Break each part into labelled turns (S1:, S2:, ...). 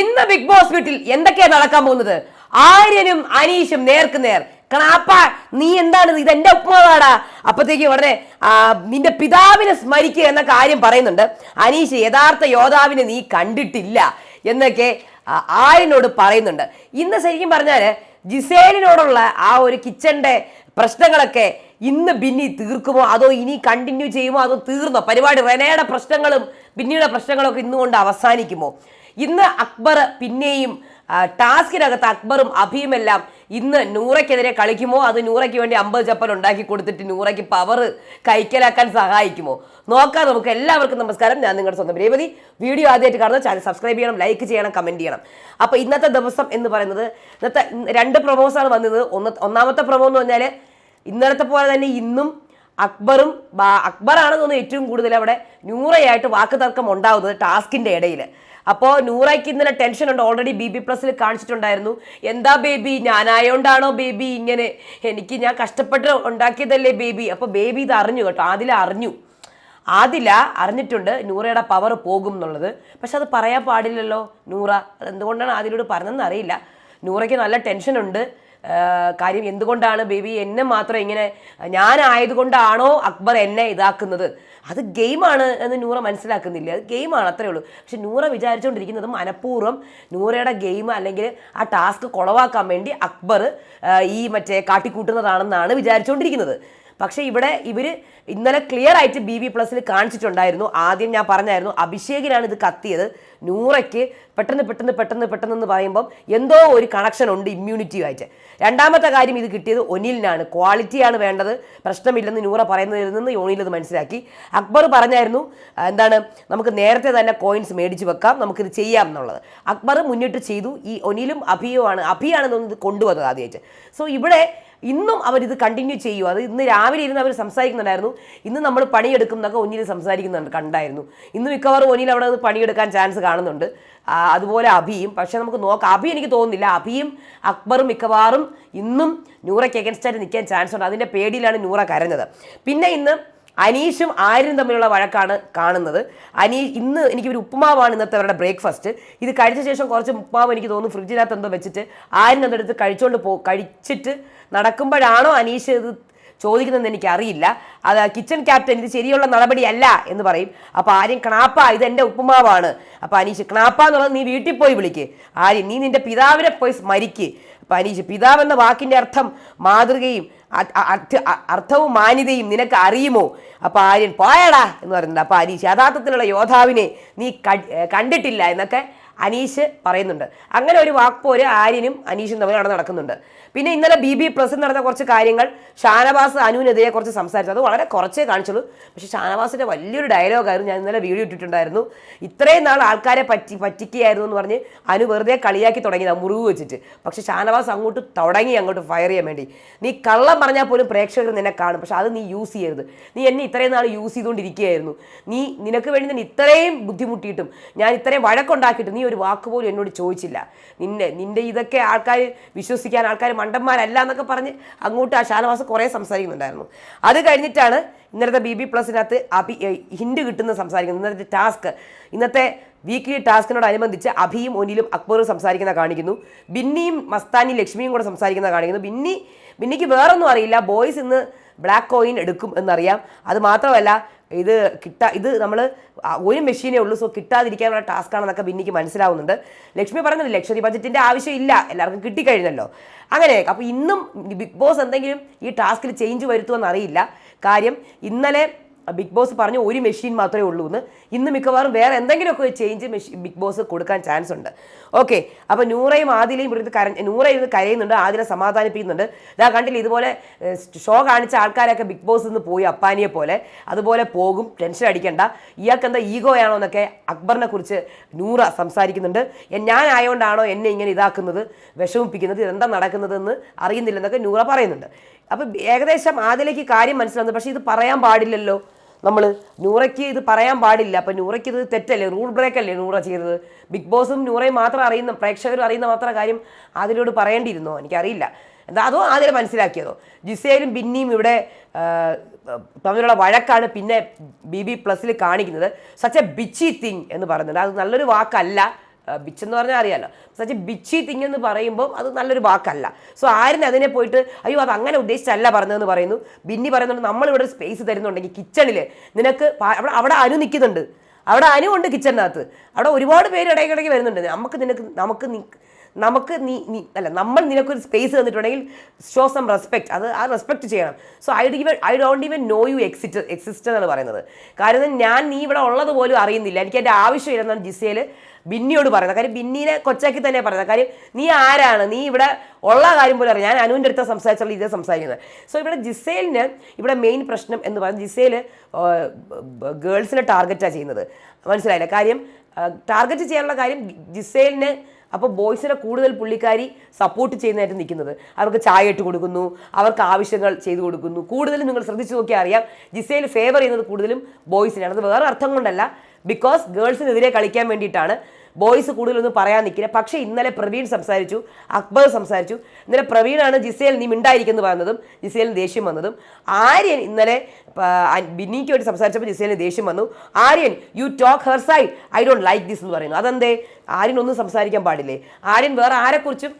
S1: ഇന്ന് big boss വീട്ടിൽ എന്തൊക്കെയാ നടക്കാൻ പോകുന്നത്? ആര്യനും അനീഷും നേർക്ക് നേർ. കണാപ്പ നീ എന്താണ് ഇത് എന്റെ ഉപ്പമാവാടാ അപ്പത്തേക്ക് ഉടനെ നിന്റെ പിതാവിനെ സ്മരിക്കുക എന്ന കാര്യം പറയുന്നുണ്ട്. അനീഷ് യഥാർത്ഥ യോദ്ധാവിനെ നീ കണ്ടിട്ടില്ല എന്നൊക്കെ ആര്യനോട് പറയുന്നുണ്ട്. ഇന്ന് ശരിക്കും പറഞ്ഞാൽ ജിസേലിനോടുള്ള ആ ഒരു കിച്ചന്റെ പ്രശ്നങ്ങളൊക്കെ ഇന്ന് ബിന്നി തീർക്കുമോ? അതോ ഇനി കണ്ടിന്യൂ ചെയ്യുമോ? അതോ തീർന്നോ? പരിപാടി റെനയുടെ പ്രശ്നങ്ങളും ബിന്നിയുടെ പ്രശ്നങ്ങളൊക്കെ ഇന്നുകൊണ്ട് അവസാനിക്കുമോ? ഇന്ന് അക്ബർ പിന്നെയും ടാസ്കിനകത്ത് അക്ബറും അഭിയുമെല്ലാം ഇന്ന് നൂറയ്ക്കെതിരെ കളിക്കുമോ? അത് നൂറയ്ക്ക് വേണ്ടി അമ്പത് ചപ്പൽ ഉണ്ടാക്കി കൊടുത്തിട്ട് നൂറയ്ക്ക് പവർ കൈക്കലാക്കാൻ സഹായിക്കുമോ? നോക്കാം. നമുക്ക് എല്ലാവർക്കും നമസ്കാരം. ഞാൻ നിങ്ങളുടെ സ്വന്തം രേവതി. വീഡിയോ ആദ്യമായിട്ട് കാണുന്ന ചാനൽ സബ്സ്ക്രൈബ് ചെയ്യണം ലൈക്ക് ചെയ്യണം കമന്റ് ചെയ്യണം. അപ്പോൾ ഇന്നത്തെ ദിവസം എന്ന് പറയുന്നത് ഇന്നത്തെ രണ്ട് പ്രൊമോസാണ് വന്നത്. ഒന്ന് ഒന്നാമത്തെ പ്രൊമോ എന്ന് പറഞ്ഞാൽ ഇന്നലത്തെ പോലെ തന്നെ ഇന്നും അക്ബറും അക്ബറാണെന്ന് തോന്നുന്നു ഏറ്റവും കൂടുതൽ അവിടെ നൂറയായിട്ട് വാക്ക് തർക്കം ഉണ്ടാവുന്നത് ടാസ്കിന്റെ ഇടയിൽ അപ്പോൾ നൂറയ്ക്ക് ഇന്നലെ ടെൻഷൻ ഉണ്ട്. ഓൾറെഡി ബി ബി പ്ലസിൽ കാണിച്ചിട്ടുണ്ടായിരുന്നു. എന്താ ബേബി ഞാനായോണ്ടാണോ ബേബി ഇങ്ങനെ? എനിക്ക് ഞാൻ കഷ്ടപ്പെട്ട് ഉണ്ടാക്കിയതല്ലേ ബേബി അപ്പോൾ ബേബി ഇത് അറിഞ്ഞു കേട്ടോ. ആദില അറിഞ്ഞു. ആദില അറിഞ്ഞിട്ടുണ്ട് നൂറയുടെ പവർ പോകും എന്നുള്ളത്. പക്ഷെ അത് പറയാൻ പാടില്ലല്ലോ നൂറ. അത് എന്തുകൊണ്ടാണ് ആദിലോട് പറഞ്ഞതെന്ന് അറിയില്ല. നൂറയ്ക്ക് നല്ല ടെൻഷനുണ്ട് കാര്യം എന്തുകൊണ്ടാണ് ബേബി എന്നെ മാത്രം ഇങ്ങനെ ഞാനായതുകൊണ്ടാണോ അക്ബർ എന്നെ ഇതാക്കുന്നത്? അത് ഗെയിമാണ് എന്ന് നൂറ മനസ്സിലാക്കുന്നില്ല. അത് ഗെയിമാണ് അത്രേ ഉള്ളൂ. പക്ഷെ നൂറ വിചാരിച്ചുകൊണ്ടിരിക്കുന്നത് മനഃപൂർവം നൂറയുടെ ഗെയിം അല്ലെങ്കിൽ ആ ടാസ്ക് കുളവാക്കാൻ വേണ്ടി അക്ബർ ഈ മറ്റേ കാട്ടിക്കൂട്ടുന്നതാണെന്നാണ് വിചാരിച്ചുകൊണ്ടിരിക്കുന്നത് പക്ഷേ ഇവിടെ ഇവർ ഇന്നലെ ക്ലിയർ ആയിട്ട് ബി വി പ്ലസിൽ കാണിച്ചിട്ടുണ്ടായിരുന്നു. ആദ്യം ഞാൻ പറഞ്ഞായിരുന്നു അഭിഷേകിനാണ് ഇത് കത്തിയത്. നൂറയ്ക്ക് പെട്ടെന്ന് പെട്ടെന്ന് പെട്ടെന്ന് പെട്ടെന്ന് എന്ന് പറയുമ്പം എന്തോ ഒരു കണക്ഷൻ ഉണ്ട് ഇമ്മ്യൂണിറ്റിയുമായിട്ട് രണ്ടാമത്തെ കാര്യം ഇത് കിട്ടിയത് ഒനിലിനാണ്. ക്വാളിറ്റിയാണ് വേണ്ടത്. പ്രശ്നമില്ലെന്ന് നൂറ പറയുന്നതിൽ നിന്ന് ഒനിൽ ഇത് മനസ്സിലാക്കി. അക്ബർ പറഞ്ഞായിരുന്നു എന്താണ് നമുക്ക് നേരത്തെ തന്നെ കോയിൻസ് മേടിച്ച് വെക്കാം നമുക്കിത് ചെയ്യാം എന്നുള്ളത്. അക്ബർ മുന്നിട്ട് ചെയ്തു. ഈ ഒനിലും അഭിയുമാണ് അഭിയാണ് തോന്നുന്നത് കൊണ്ടുവന്നത് ആദ്യമായിട്ട്. സോ ഇവിടെ ഇന്നും അവരിത് കണ്ടിന്യൂ ചെയ്യും. അത് ഇന്ന് രാവിലെ ഇരുന്ന് അവർ സംസാരിക്കുന്നുണ്ടായിരുന്നു. ഇന്ന് നമ്മൾ പണിയെടുക്കുന്നതൊക്കെ ഒന്നിൽ സംസാരിക്കുന്നുണ്ട് കണ്ടായിരുന്നു. ഇന്ന് മിക്കവാറും ഒന്നിൽ അവിടെ പണിയെടുക്കാൻ ചാൻസ് കാണുന്നുണ്ട്. അതുപോലെ അഭിയും. പക്ഷേ നമുക്ക് നോക്കാം. അഭി എനിക്ക് തോന്നുന്നില്ല. അഭിയും അക്ബറും മിക്കവാറും ഇന്നും നൂറയ്ക്ക് എഗൻസ്റ്റായിട്ട് നിൽക്കാൻ ചാൻസ് ഉണ്ട്. അതിന്റെ പേടിയിലാണ് നൂറ കരഞ്ഞത്. പിന്നെ ഇന്ന് അനീഷും ആര്യനും തമ്മിലുള്ള വഴക്കാണ് കാണുന്നത്. അനീഷ് ഇന്ന് എനിക്ക് ഒരു ഉപ്പുമാവാണ് ഇന്നത്തെ അവരുടെ ബ്രേക്ക്ഫാസ്റ്റ്. ഇത് കഴിച്ച ശേഷം കുറച്ച് ഉപ്പുമാവ് എനിക്ക് തോന്നുന്നു ഫ്രിഡ്ജിനകത്ത് എന്തോ വെച്ചിട്ട് ആര്യൻ അതെടുത്ത് കഴിച്ചുകൊണ്ട് പോ കഴിച്ചിട്ട് നടക്കുമ്പോഴാണോ അനീഷ് ഇത് ചോദിക്കുന്നതെന്ന് എനിക്ക് അറിയില്ല അത് കിച്ചൺ ക്യാപ്റ്റൻ ഇത് ശരിയുള്ള നടപടിയല്ല എന്ന് പറയും. അപ്പോൾ ആര്യൻ ക്ണാപ്പ ഇത് എന്റെ ഉപ്പുമാവാണ്. അപ്പോൾ അനീഷ് ക്ണാപ്പ എന്നുള്ളത് നീ വീട്ടിൽ പോയി വിളിക്ക്. ആര്യൻ നീ നിന്റെ പിതാവിനെ പോയി സ്മരിക്ക്. അപ്പോൾ അനീഷ് പിതാവ് എന്ന വാക്കിന്റെ അർത്ഥം മാതൃകയും അർത്ഥവും മാന്യതയും നിനക്ക് അറിയുമോ? അപ്പോൾ ആര്യൻ പോയടാ എന്ന് പറയുന്നുണ്ട്. അപ്പോൾ അനീഷ് യഥാർത്ഥത്തിലുള്ള യോധാവിനെ നീ കണ്ടിട്ടില്ല എന്നൊക്കെ അനീഷ് പറയുന്നുണ്ട്. അങ്ങനെ ഒരു വാക്പോര് ആര്യനും അനീഷും തമ്മിൽ അവിടെ നടക്കുന്നുണ്ട്. പിന്നെ ഇന്നലെ ബി ബി പ്ലസിൽ നടന്ന കുറച്ച് കാര്യങ്ങൾ ഷാനവാസ് അനുവിനെതിരെ കുറച്ച് സംസാരിച്ചു. അത് വളരെ കുറച്ചേ കാണിച്ചുള്ളൂ. പക്ഷേ ഷാനവാസിന്റെ വലിയൊരു ഡയലോഗായിരുന്നു ഞാൻ ഇന്നലെ വീഡിയോ ഇട്ടിട്ടുണ്ടായിരുന്നു. ഇത്രയും നാൾ ആൾക്കാരെ പറ്റി പറ്റിക്കുകയായിരുന്നു എന്ന് പറഞ്ഞ് അനു വെറുതെ കളിയാക്കി തുടങ്ങിയതാണ് മുറിവ് വെച്ചിട്ട്. പക്ഷെ ഷാനവാസ് അങ്ങോട്ട് തുടങ്ങി അങ്ങോട്ട് ഫയർ ചെയ്യാൻ വേണ്ടി. നീ കള്ളം പറഞ്ഞാൽ പോലും പ്രേക്ഷകർ നിന്നെ കാണും. പക്ഷെ അത് നീ യൂസ് ചെയ്യരുത്. നീ എന്നെ ഇത്രയും നാൾ യൂസ് ചെയ്തുകൊണ്ടിരിക്കുകയായിരുന്നു. നീ നിനക്ക് വേണ്ടി ഞാൻ ഇത്രയും ബുദ്ധിമുട്ടിയിട്ടും ഞാൻ ഇത്രയും വഴക്കുണ്ടാക്കിയിട്ടും നീ ഒരു വാക്ക് പോലും എന്നോട് ചോദിച്ചില്ല. നിന്നെ നിന്റെ ഇതൊക്കെ ആൾക്കാർ വിശ്വസിക്കാൻ ആൾക്കാർ മണ്ടന്മാരല്ല എന്നൊക്കെ പറഞ്ഞ് അങ്ങോട്ട് ആ ഷാനവാസ് കുറേ സംസാരിക്കുന്നുണ്ടായിരുന്നു. അത് കഴിഞ്ഞിട്ടാണ് ഇന്നലത്തെ ബി ബി പ്ലസിനകത്ത് അഭി ഹിൻഡ് കിട്ടുന്ന സംസാരിക്കുന്നത്. ഇന്നത്തെ ടാസ്ക് ഇന്നത്തെ വീക്ക്ലി ടാസ്കിനോടനുബന്ധിച്ച് അഭിയും ഒനിലും അക്ബറും സംസാരിക്കുന്ന കാണിക്കുന്നു. ബിന്നിയും മസ്താനി ലക്ഷ്മിയും കൂടെ സംസാരിക്കുന്ന കാണിക്കുന്നു. ബിന്നി ബിന്നിക്ക് വേറൊന്നും അറിയില്ല. ബോയ്സ് ഇന്ന് ബ്ലാക്ക് കോയിൻ എടുക്കും എന്നറിയാം. അത് മാത്രമല്ല ഇത് കിട്ടാ ഇത് നമ്മൾ ഒരു മെഷീനേ ഉള്ളൂ. സോ കിട്ടാതിരിക്കാനുള്ള ടാസ്ക് ആണെന്നൊക്കെ ബിന്നിക്ക് മനസ്സിലാവുന്നുണ്ട്. ലക്ഷ്മി പറയുന്നത് ലക്ഷറി ബഡ്ജറ്റിന്റെ ആവശ്യമില്ല. എല്ലാവർക്കും കിട്ടിക്കഴിഞ്ഞല്ലോ. അങ്ങനെ അപ്പോൾ ഇന്നും ബിഗ് ബോസ് എന്തെങ്കിലും ഈ ടാസ്കിൽ ചേഞ്ച് വരുത്തുമെന്ന് അറിയില്ല. കാര്യം ഇന്നലെ ബിഗ് ബോസ് പറഞ്ഞ ഒരു മെഷീൻ മാത്രമേ ഉള്ളൂ എന്ന് ഇന്ന് മിക്കവാറും വേറെ എന്തെങ്കിലുമൊക്കെ ചേഞ്ച് മെഷീൻ ബിഗ് ബോസ് കൊടുക്കാൻ ചാൻസ് ഉണ്ട്. ഓക്കെ അപ്പോൾ നൂറയും ആദിലയും ഇവിടുന്ന് കര നൂറ ഇരുന്ന് കരയുന്നുണ്ട് ആദിലെ സമാധാനിപ്പിക്കുന്നുണ്ട്. ഇതാ കണ്ടില്ല ഇതുപോലെ ഷോ കാണിച്ച ആൾക്കാരൊക്കെ ബിഗ് ബോസ് നിന്ന് പോയി അപ്പാനിയെ പോലെ. അതുപോലെ പോകും ടെൻഷൻ അടിക്കണ്ട. ഇയാൾക്ക് എന്താ ഈഗോ ആണോ എന്നൊക്കെ അക്ബറിനെ കുറിച്ച് നൂറ സംസാരിക്കുന്നുണ്ട്. ഞാൻ ആയതുകൊണ്ടാണോ എന്നെ ഇങ്ങനെ ഇതാക്കുന്നത് വിഷമിപ്പിക്കുന്നത് ഇതെന്താ നടക്കുന്നതെന്ന് അറിയുന്നില്ലെന്നൊക്കെ നൂറ പറയുന്നുണ്ട്. അപ്പം ഏകദേശം ആദിലേക്ക് കാര്യം മനസ്സിലാവുന്നത് പക്ഷേ ഇത് പറയാൻ പാടില്ലല്ലോ നമ്മൾ നൂറയ്ക്ക് ഇത് പറയാൻ പാടില്ല. അപ്പം നൂറയ്ക്ക് ഇത് തെറ്റല്ലേ? റൂൾ ബ്രേക്ക് അല്ലേ നൂറ ചെയ്തത്? ബിഗ് ബോസും നൂറയും മാത്രം അറിയുന്ന പ്രേക്ഷകരും അറിയുന്ന മാത്രം കാര്യം അതിലോട് പറയേണ്ടിയിരുന്നോ? എനിക്കറിയില്ല. എന്താ അതോ ആദ്യം മനസ്സിലാക്കിയതോ? ജിസേലും ബിന്നിയും ഇവിടെ തമ്മിലുള്ള വഴക്കാണ് പിന്നെ ബി ബി പ്ലസ്സിൽ കാണിക്കുന്നത്. സച്ച് എ ബിച്ചി തിങ് എന്ന് പറയുന്നുണ്ട്. അത് നല്ലൊരു വാക്കല്ല. ബിച്ച് എന്ന് പറഞ്ഞാൽ അറിയാലോ. സച്ച് ബിച്ചി തിങ് എന്ന് പറയുമ്പോൾ അത് നല്ലൊരു വാക്കല്ല. സോ ആരും അതിനെ പോയിട്ട് അയ്യോ അത് അങ്ങനെ ഉദ്ദേശിച്ചല്ല പറഞ്ഞതെന്ന് പറയുന്നു. ബിന്നി പറയുന്നുണ്ട് നമ്മളിവിടെ ഒരു സ്പേസ് തരുന്നുണ്ടെങ്കിൽ കിച്ചണിൽ നിനക്ക് അവിടെ അവിടെ അനു നിൽക്കുന്നുണ്ട് അവിടെ അനു ഉണ്ട് കിച്ചണിനകത്ത് അവിടെ ഒരുപാട് പേര് ഇടയ്ക്കിടയ്ക്ക് വരുന്നുണ്ട്. നമുക്ക് നിനക്ക് നമുക്ക് നമുക്ക് നീ നീ അല്ല നമ്മൾ നിനക്കൊരു സ്പേസ് തന്നിട്ടുണ്ടെങ്കിൽ ഷോ സം റെസ്പെക്ട് അത് ആ റെസ്പെക്ട് ചെയ്യണം. So I even I don't even know you exit exist എന്നാണ് പറയുന്നത്. കാരണം ഞാൻ നീ ഇവിടെ ഉള്ളത് പോലും അറിയുന്നില്ല. എനിക്ക് എന്റെ ആവശ്യമില്ലെന്നാണ് ജിസയിൽ ബിന്നിയോട് പറയുന്നത്. കാര്യം ബിന്നിനെ കൊച്ചാക്കി തന്നെ പറയുന്നത്. കാര്യം നീ ആരാണ്? നീ ഇവിടെ ഉള്ള കാര്യം പോലും അറിയാം. ഞാൻ അനുവിന്റെ അടുത്ത് സംസാരിച്ചുള്ള ഇതേ സംസാരിക്കുന്നത്. സോ ഇവിടെ ജിസേലിന് ഇവിടെ മെയിൻ പ്രശ്നം എന്ന് പറയുന്നത് ജിസേൽ ഗേൾസിനെ ടാർഗറ്റാണ് ചെയ്യുന്നത്. മനസ്സിലായില്ല? കാര്യം ടാർഗറ്റ് ചെയ്യാനുള്ള കാര്യം ജിസേലിന് അപ്പോൾ ബോയ്സിനെ കൂടുതൽ പുള്ളിക്കാരി സപ്പോർട്ട് ചെയ്യുന്നതായിട്ട് നിൽക്കുന്നത്. അവർക്ക് ചായ ഇട്ട് കൊടുക്കുന്നു അവർക്ക് ആവശ്യങ്ങൾ ചെയ്തു കൊടുക്കുന്നു. കൂടുതലും നിങ്ങൾ ശ്രദ്ധിച്ചു നോക്കിയാൽ അറിയാം ജിസയിൽ ഫേവർ ചെയ്യുന്നത് കൂടുതലും ബോയ്സിനാണ് അത് വേറെ അർത്ഥം കൊണ്ടല്ല ബിക്കോസ് ഗേൾസിനെതിരെ കളിക്കാൻ വേണ്ടിയിട്ടാണ് ബോയ്സ് കൂടുതലൊന്നും പറയാൻ നിൽക്കില്ല. പക്ഷേ ഇന്നലെ പ്രവീൺ സംസാരിച്ചു അക്ബർ സംസാരിച്ചു. ഇന്നലെ പ്രവീണാണ് ജിസേൽ നീ മിണ്ടായിരിക്കുന്നു പറയുന്നതും ജിസേലിന് ദേഷ്യം വന്നതും. ആര്യൻ ഇന്നലെ ബിന്നിക്ക് വേണ്ടി സംസാരിച്ചപ്പോൾ ജിസേലിന് ദേഷ്യം വന്നു. Aryan you talk her side I don't like this എന്ന് പറയുന്നു. അതെന്തേ? ആര്യൻ ഒന്നും സംസാരിക്കാൻ പാടില്ലേ? ആര്യൻ വേറെ ആരെക്കുറിച്ചും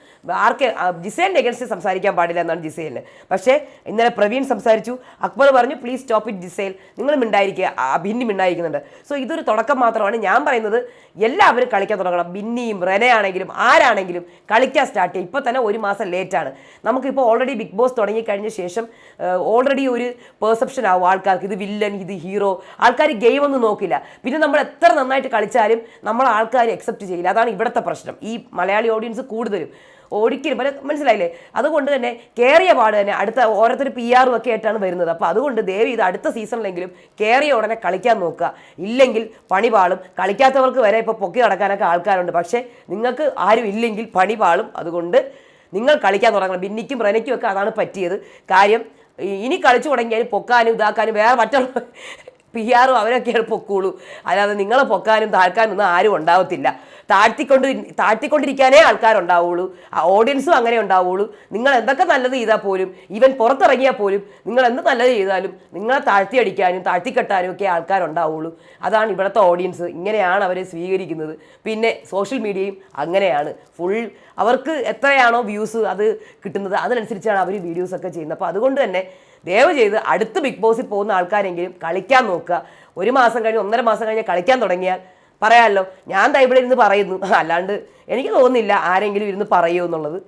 S1: ആർക്ക് ജിസേലിന്റെ എഗൻസ്റ്റ് സംസാരിക്കാൻ പാടില്ല എന്നാണ് ജിസേലിന്. പക്ഷേ ഇന്നലെ പ്രവീൺ സംസാരിച്ചു അക്ബർ പറഞ്ഞു പ്ലീസ് സ്റ്റോപ്പ് ഇറ്റ് ജിസേൽ. നിങ്ങൾ മിണ്ടായിരിക്കുക ഭിന്നി മിണ്ടായിരിക്കുന്നുണ്ട്. സോ ഇതൊരു തുടക്കം മാത്രമാണ്. ഞാൻ പറയുന്നത് എല്ലാവരും കളിക്കാൻ തുടങ്ങണം. ബിന്നിയും റെനയാണെങ്കിലും ആരാണെങ്കിലും കളിക്കാൻ സ്റ്റാർട്ട് ചെയ്യും ഇപ്പോൾ തന്നെ ഒരു മാസം ലേറ്റാണ് നമുക്കിപ്പോൾ ഓൾറെഡി ബിഗ് ബോസ് തുടങ്ങിക്കഴിഞ്ഞ ശേഷം ഓൾറെഡി ഒരു പെർസെപ്ഷൻ ആവും ആൾക്കാർക്ക്. ഇത് വില്ലൻ ഇത് ഹീറോ ആൾക്കാർ ഗെയിം ഒന്നും നോക്കില്ല. പിന്നെ നമ്മൾ എത്ര നന്നായിട്ട് കളിച്ചാലും നമ്മൾ ആൾക്കാർ അക്സെപ്റ്റ് ചെയ്യില്ല. അതാണ് ഇവിടുത്തെ പ്രശ്നം. ഈ മലയാളി ഓഡിയൻസ് കൂടുതലും. ഒരിക്കലും മനസ്സിലായില്ലേ? അതുകൊണ്ട് തന്നെ കയറിയ പാട് തന്നെ അടുത്ത ഓരോരുത്തർ പി ആറും ഒക്കെ ആയിട്ടാണ് വരുന്നത്. അപ്പോൾ അതുകൊണ്ട് ദേവി ഇത് അടുത്ത സീസണിലെങ്കിലും കയറിയ ഉടനെ കളിക്കാൻ നോക്കുക. ഇല്ലെങ്കിൽ പണി പാളും. കളിക്കാത്തവർക്ക് വരെ ഇപ്പോൾ പൊക്കി നടക്കാനൊക്കെ ആൾക്കാരുണ്ട്. പക്ഷേ നിങ്ങൾക്ക് ആരും ഇല്ലെങ്കിൽ പണി പാളും. അതുകൊണ്ട് നിങ്ങൾ കളിക്കാൻ തുടങ്ങണം. ബിന്നിക്കും റെനയ്ക്കും ഒക്കെ അതാണ് പറ്റിയത്. കാര്യം ഇനി കളിച്ചു തുടങ്ങിയാൽ പൊക്കാനും ഇതാക്കാനും വേറെ മറ്റുള്ള പി ആറും അവരൊക്കെയാണ് പൊക്കുള്ളൂ അല്ലാതെ നിങ്ങളെ പൊക്കാനും താഴ്ക്കാനും ഒന്നും ആരും ഉണ്ടാവത്തില്ല. താഴ്ത്തിക്കൊണ്ട് താഴ്ത്തിക്കൊണ്ടിരിക്കാനേ ആൾക്കാരുണ്ടാവുള്ളൂ. ഓഡിയൻസും അങ്ങനെ ഉണ്ടാവുള്ളൂ. നിങ്ങൾ എന്തൊക്കെ നല്ലത് ചെയ്താൽ പോലും ഈവൻ പുറത്തിറങ്ങിയാൽ പോലും നിങ്ങൾ എന്ത് നല്ലത് ചെയ്താലും നിങ്ങളെ താഴ്ത്തി അടിക്കാനും താഴ്ത്തിക്കെട്ടാനും ഒക്കെ ആൾക്കാരുണ്ടാവുള്ളൂ. അതാണ് ഇവിടുത്തെ ഓഡിയൻസ് ഇങ്ങനെയാണ് അവരെ സ്വീകരിക്കുന്നത്. പിന്നെ സോഷ്യൽ മീഡിയയും അങ്ങനെയാണ്. ഫുൾ അവർക്ക് എത്രയാണോ വ്യൂസ് അത് കിട്ടുന്നത് അതിനനുസരിച്ചാണ് അവർ വീഡിയോസൊക്കെ ചെയ്യുന്നത്. അപ്പോൾ അതുകൊണ്ട് തന്നെ ദയവ് ചെയ്ത് അടുത്ത ബിഗ് ബോസിൽ പോകുന്ന ആൾക്കാരെങ്കിലും കളിക്കാൻ നോക്കുക. ഒരു മാസം കഴിഞ്ഞ് ഒന്നര മാസം കഴിഞ്ഞ് കളിക്കാൻ തുടങ്ങിയാൽ പറയാമല്ലോ ഞാൻ ഇവിടെ ഇരുന്ന് പറയുന്നു. അല്ലാണ്ട് എനിക്ക് തോന്നുന്നില്ല ആരെങ്കിലും ഇരുന്ന് പറയുമോ എന്നുള്ളത്.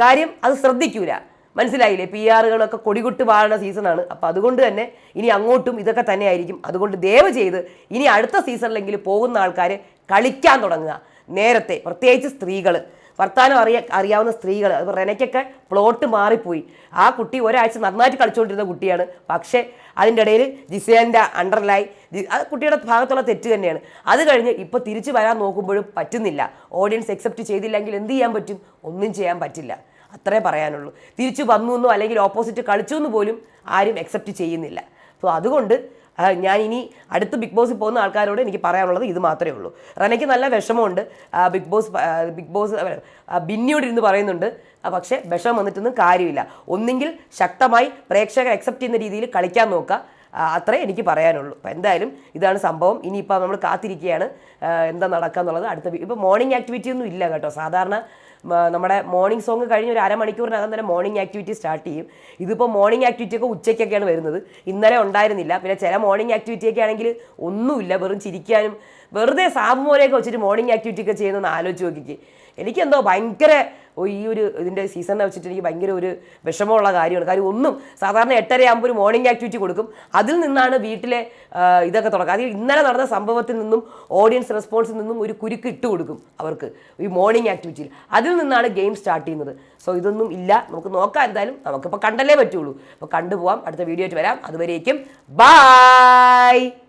S1: കാര്യം അത് ശ്രദ്ധിക്കൂല. മനസ്സിലായില്ലേ? പി ആറുകളൊക്കെ കൊടികുട്ട് വാഴുന്ന സീസണാണ് അപ്പോൾ അതുകൊണ്ട് തന്നെ ഇനി അങ്ങോട്ടും ഇതൊക്കെ തന്നെ ആയിരിക്കും. അതുകൊണ്ട് ദയവ് ചെയ്ത് ഇനി അടുത്ത സീസണിലെങ്കിലും പോകുന്ന ആൾക്കാർ കളിക്കാൻ തുടങ്ങുക. നേരത്തെ പ്രത്യേകിച്ച് സ്ത്രീകൾ വർത്താനം അറിയ അറിയാവുന്ന സ്ത്രീകൾ അത് റെനയ്ക്കൊക്കെ പ്ലോട്ട് മാറിപ്പോയി. ആ കുട്ടി ഒരാഴ്ച നന്നായിട്ട് കളിച്ചുകൊണ്ടിരുന്ന കുട്ടിയാണ്. പക്ഷേ അതിന്റെ ഇടയിൽ ജിസേലിന്റെ അണ്ടർലായി ആ കുട്ടിയുടെ ഭാഗത്തുള്ള തെറ്റ് തന്നെയാണ്. അത് കഴിഞ്ഞ് ഇപ്പോൾ തിരിച്ചു വരാൻ നോക്കുമ്പോഴും പറ്റുന്നില്ല. ഓഡിയൻസ് അക്സെപ്റ്റ് ചെയ്തില്ലെങ്കിൽ എന്ത് ചെയ്യാൻ പറ്റും? ഒന്നും ചെയ്യാൻ പറ്റില്ല. അത്രേ പറയാനുള്ളൂ. തിരിച്ചു വന്നു എന്നോ അല്ലെങ്കിൽ ഓപ്പോസിറ്റ് കളിച്ചു എന്ന് പോലും ആരും അക്സെപ്റ്റ് ചെയ്യുന്നില്ല. സോ അതുകൊണ്ട് ഞാൻ ഇനി അടുത്ത ബിഗ് ബോസിൽ പോകുന്ന ആൾക്കാരോട് എനിക്ക് പറയാനുള്ളത് ഇത് മാത്രമേ ഉള്ളൂ. റനയ്ക്ക് നല്ല വിഷമമുണ്ട്. ബിഗ് ബോസ് ബിഗ് ബോസ് ബിന്നിയോട് ഇരുന്ന് പറയുന്നുണ്ട്. പക്ഷേ വിഷമം വന്നിട്ടൊന്നും കാര്യമില്ല. ഒന്നെങ്കിൽ ശക്തമായി പ്രേക്ഷകർ അക്സെപ്റ്റ് ചെയ്യുന്ന രീതിയിൽ കളിക്കാൻ നോക്കുക. അത്രേ എനിക്ക് പറയാനുള്ളൂ. അപ്പം എന്തായാലും ഇതാണ് സംഭവം. ഇനിയിപ്പോൾ നമ്മൾ കാത്തിരിക്കുകയാണ്. എന്താ നടക്കുക എന്നുള്ളത് അടുത്ത ഇപ്പോൾ മോർണിംഗ് ആക്ടിവിറ്റി ഒന്നും ഇല്ല കേട്ടോ. സാധാരണ നമ്മുടെ മോർണിംഗ് സോങ് കഴിഞ്ഞ് ഒരു അരമണിക്കൂറിനകം തന്നെ മോർണിംഗ് ആക്ടിവിറ്റി സ്റ്റാർട്ട് ചെയ്യും. ഇതിപ്പോൾ മോർണിംഗ് ആക്ടിവിറ്റി ഒക്കെ ഉച്ചയ്ക്കൊക്കെയാണ് വരുന്നത്. ഇന്നലെ ഉണ്ടായിരുന്നില്ല. പിന്നെ ചില മോർണിംഗ് ആക്ടിവിറ്റി ഒക്കെ ആണെങ്കിൽ ഒന്നുമില്ല. വെറും ചിരിക്കാനും വെറുതെ സാബ് മോനെയൊക്കെ വെച്ചിട്ട് മോർണിംഗ് ആക്ടിവിറ്റി ഒക്കെ ചെയ്യുന്നതെന്ന് ആലോചിച്ച് നോക്കിക്ക്. എനിക്കെന്തോ ഭയങ്കര ഈ ഒരു ഇതിന്റെ സീസണിനെ വെച്ചിട്ട് എനിക്ക് ഭയങ്കര ഒരു വിഷമമുള്ള കാര്യമാണ്. കാര്യം ഒന്നും സാധാരണ എട്ടര ആകുമ്പോൾ ഒരു മോർണിംഗ് ആക്ടിവിറ്റി കൊടുക്കും. അതിൽ നിന്നാണ് വീട്ടിലെ ഇതൊക്കെ തുടങ്ങുക. അത് ഇന്നലെ നടന്ന സംഭവത്തിൽ നിന്നും ഓഡിയൻസ് റെസ്പോൺസിൽ നിന്നും ഒരു കുരുക്ക് ഇട്ട് കൊടുക്കും അവർക്ക് ഈ മോർണിംഗ് ആക്ടിവിറ്റിയിൽ അതിൽ നിന്നാണ് ഗെയിം സ്റ്റാർട്ട് ചെയ്യുന്നത്. സോ ഇതൊന്നും ഇല്ല. നമുക്ക് നോക്കാം എന്തായാലും. നമുക്കിപ്പോൾ കണ്ടല്ലേ പറ്റുള്ളൂ. അപ്പോൾ കണ്ടുപോകാം അടുത്ത വീഡിയോ ആയിട്ട് വരാം. അതുവരേക്കും ബായ്